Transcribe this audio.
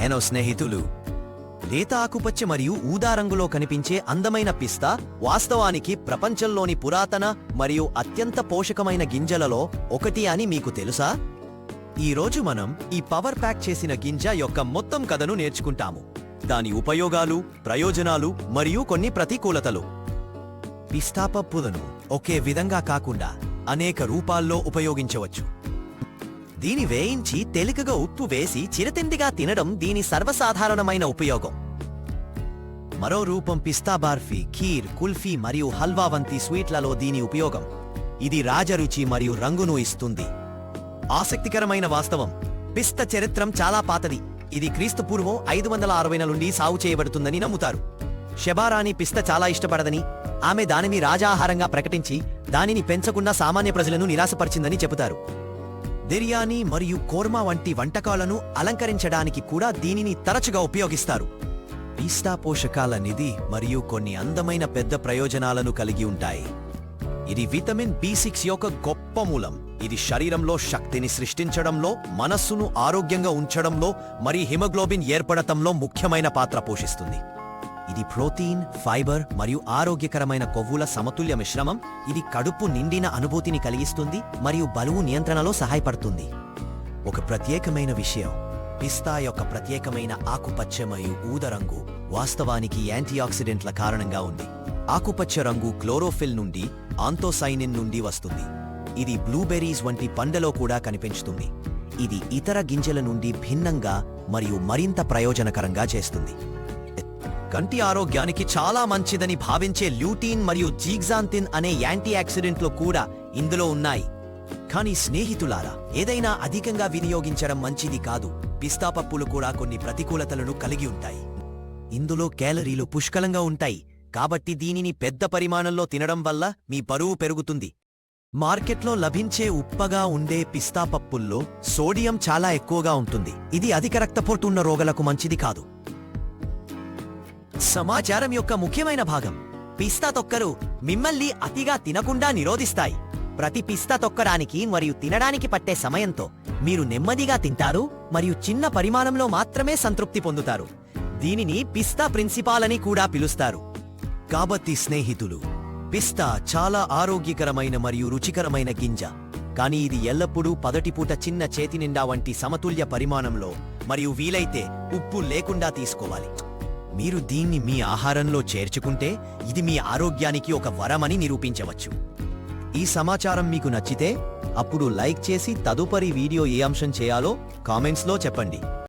హెనో స్నేహితులు. లేత ఆకుపచ్చ మరియు ఊదా రంగులో కనిపించే అందమైన పిస్తా వాస్తవానికి ప్రపంచంలోని పురాతన మరియు అత్యంత పోషకమైన గింజలలో ఒకటి అని మీకు తెలుసా? ఈ రోజు మనం ఈ పవర్ ప్యాక్ చేసిన గింజ యొక్క మొత్తం కథను నేర్చుకుంటాము. దాని ఉపయోగాలు ప్రయోజనాలు మరియు కొన్ని ప్రతికూలతలు. పిస్తా పప్పులను ఒకే విధంగా కాకుండా అనేక రూపాల్లో ఉపయోగించవచ్చు. దీని వేయించి తేలికగా ఉప్పు వేసి చిరతిండిగా తినడం దీని సర్వసాధారణమైన ఉపయోగం. మరో రూపం పిస్తా బార్ఫీ ఖీర్ కుల్ఫీ మరియు హల్వా వంటి స్వీట్లలో దీని ఉపయోగం. ఇది రాజరుచి మరియు రంగును ఇస్తుంది. ఆసక్తికరమైన వాస్తవం. పిస్త చరిత్రం చాలా పాతది. ఇది క్రీస్తుపూర్వం ఐదు వందల అరవై నుండి సాగు చేయబడుతుందని నమ్ముతారు. షెబారాణి పిస్త చాలా ఇష్టపడదని ఆమె దానిని రాజాహారంగా ప్రకటించి దానిని పెంచకుండా సామాన్య ప్రజలను నిరాశపరిచిందని చెబుతారు. బిర్యానీ మరియు కోర్మా వంటి వంటకాలను అలంకరించడానికి కూడా దీనిని తరచుగా ఉపయోగిస్తారు. పిస్తా పోషకాల నిధి మరియు కొన్ని అందమైన పెద్ద ప్రయోజనాలను కలిగి ఉంటాయి. ఇది విటమిన్ బి సిక్స్ యొక్క గొప్ప మూలం. ఇది శరీరంలో శక్తిని సృష్టించడంలో మనస్సును ఆరోగ్యంగా ఉంచడంలో మరియు హిమోగ్లోబిన్ ఏర్పడటంలో ముఖ్యమైన పాత్ర పోషిస్తుంది. ఇది ప్రోటీన్ ఫైబర్ మరియు ఆరోగ్యకరమైన కొవ్వుల సమతుల్య మిశ్రమం. ఇది కడుపు నిండిన అనుభూతిని కలిగిస్తుంది మరియు బలువు నియంత్రణలో సహాయపడుతుంది. ఒక ప్రత్యేకమైన విషయం. పిస్తా యొక్క ప్రత్యేకమైన ఆకుపచ్చ మరియు ఊద రంగు వాస్తవానికి యాంటీఆక్సిడెంట్ల కారణంగా ఉంది. ఆకుపచ్చ రంగు క్లోరోఫిల్ నుండి ఆంతోసైనిన్ నుండి వస్తుంది. ఇది బ్లూబెర్రీస్ వంటి పండలో కూడా కనిపించుతుంది. ఇది ఇతర గింజల నుండి భిన్నంగా మరియు మరింత ప్రయోజనకరంగా చేస్తుంది. కంటి ఆరోగ్యానికి చాలా మంచిదని భావించే ల్యూటీన్ మరియు జీగ్జాంతిన్ అనే యాంటీ ఆక్సిడెంట్లు కూడా ఇందులో ఉన్నాయి. కానీ స్నేహితులారా ఏదైనా అధికంగా వినియోగించడం మంచిది కాదు. పిస్తా పప్పులు కూడా కొన్ని ప్రతికూలతలను కలిగి ఉంటాయి. ఇందులో క్యాలరీలు పుష్కలంగా ఉంటాయి. కాబట్టి దీనిని పెద్ద పరిమాణంలో తినడం వల్ల మీ బరువు పెరుగుతుంది. మార్కెట్లో లభించే ఉప్పగా ఉండే పిస్తా పప్పుల్లో సోడియం చాలా ఎక్కువగా ఉంటుంది. ఇది అధిక రక్తపోటు ఉన్న రోగులకు మంచిది కాదు. సమాచారం యొక్క ముఖ్యమైన భాగం. పిస్తా తొక్కలు మిమ్మల్ని అతిగా తినకుండా నిరోధిస్తాయి. ప్రతి పిస్తా తొక్కడానికి మరియు తినడానికి పట్టే సమయంతో మీరు నెమ్మదిగా తింటారు మరియు చిన్న పరిమాణంలో మాత్రమే సంతృప్తి పొందుతారు. దీనిని పిస్తా ప్రిన్సిపాల్ అని కూడా పిలుస్తారు. కాబట్టి స్నేహితులు పిస్తా చాలా ఆరోగ్యకరమైన మరియు రుచికరమైన గింజ. కానీ ఇది ఎల్లప్పుడూ పదటిపూట చిన్న చేతి నిండా వంటి సమతుల్య పరిమాణంలో మరియు వీలైతే ఉప్పు లేకుండా తీసుకోవాలి. మీరు దీన్ని మీ ఆహారంలో చేర్చుకుంటే ఇది మీ ఆరోగ్యానికి ఒక వరమని నిరూపించవచ్చు. ఈ సమాచారం మీకు నచ్చితే అప్పుడు లైక్ చేసి తదుపరి వీడియో ఏ అంశం చేయాలో కామెంట్స్లో చెప్పండి.